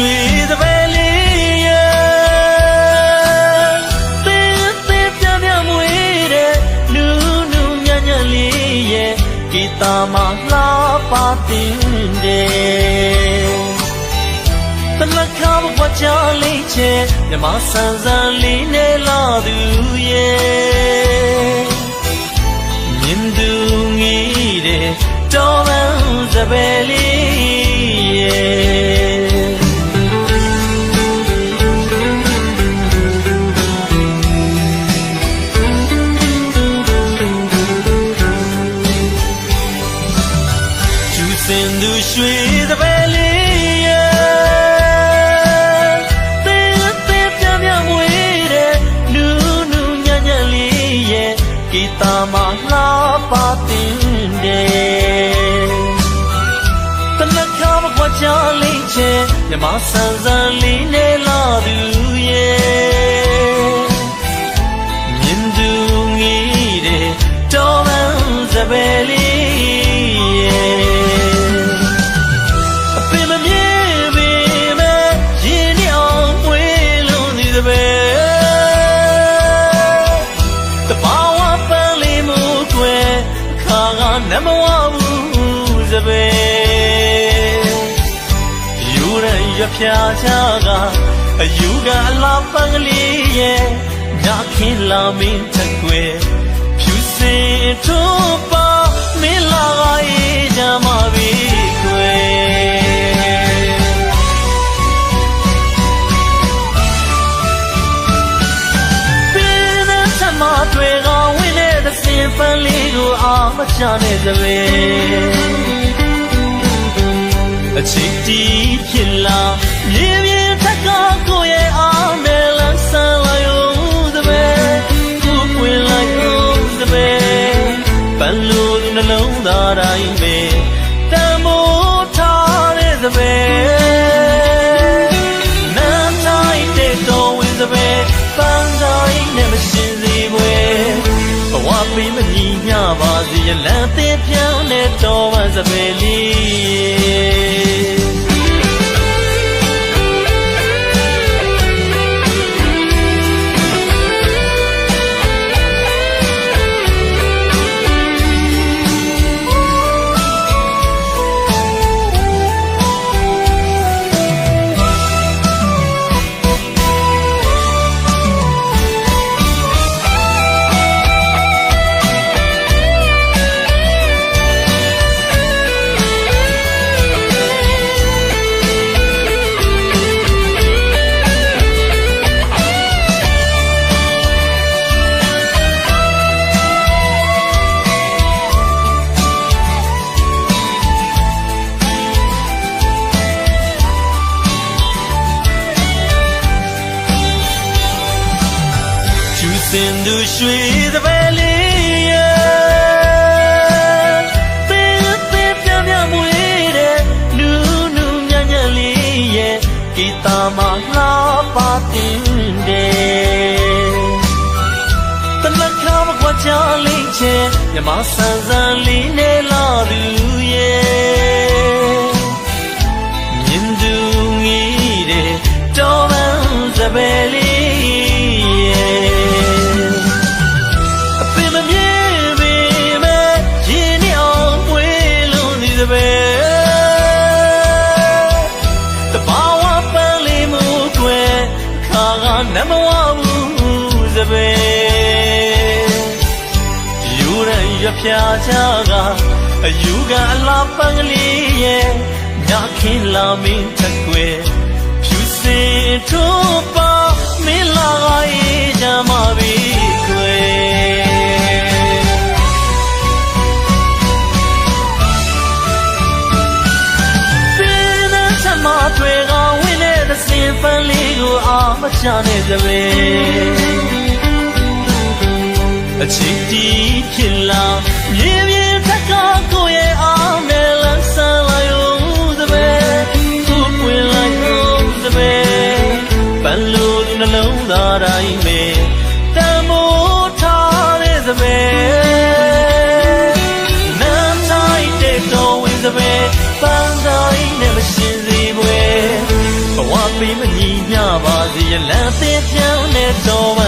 ရွှေသပဲလေးရဲ့သင်သင်ပြပြမွေးတဲ့လူလူညံ့ညံ့လေးရဲ့ဂီတမှာလှပါတင်တယ်တလခါဘဝချလေးချေမြမဆန်းဆန်းလေးနဲ့လာသူရဲ့မြင်သူငီးတဲ့တော်မန်စပယ်လေးရဲ့ ဂီတာမှာလှပါတင်တယ်တနခါမခွာချလေးချဲမြမဆန်ဆန်လေးနဲ့ မဝဘူးသပဲယူရန်ရဖျားချကအယူကအလားပန်းကလေးရဲ့ညခင်လာမင်းတက်ွယ် ပန်းလေးကိုအာမချနဲ့သပဲအချစ်တီးဖြစ်လာမြေမြေထက်ကကိုရဲ့အားနဲ့လန်းဆန်းလာရုံသပဲကိုပွင့်လာရုံသပဲပန်းလိုသူနှလုံးသားတိုင်းပဲတန်မိုးထားတဲ့သပဲ ရလမ်းသေးပြောင်းတဲ့တော်ဝမ်းစပယ်လေး စင်သူရွှေသပဲလေးရဲ့တင်းတင်းပြပြမွေးတဲ့နူးနူးညံ့ညံ့လေးရဲ့ဂီတာမှာလှပါတင်တယ်တနခါမခွာချလေးချဲမြမဆန်ဆန်လေးနဲ့လာသူရဲ့ ဖျားချကအယူကအလားပန်းကလေးရဲ့ညခင်လာမင်းထက်ွယ်ဖြူစင်ထိုးပါမင်းလာရေးကြမှာပြီကွယ်ပင်နဲ့ဆမတွေကဝင်းတဲ့သစင်ပန်းလေးကိုအာမချနဲ့သပဲ အချစ်တီးဖြစ်လာမြေမြေထက်ကကိုရဲ့အားနဲ့လန်းဆန်းလာရုံသပဲကိုပွင့်လာရုံသပဲပန်းလိုသူနှလုံးသားတိုင်းပဲတန်မိုးထားတဲ့သပဲနမ်းတိုင်းတဲ့တော်ဝင်စပယ်ပန်းတိုင်းနဲ့မရှင်စီပွဲဘဝပေးမညီမျှပါစေရလမ်းသေးပြောင်းတဲ့တော်ဝမ်းစပယ်လေး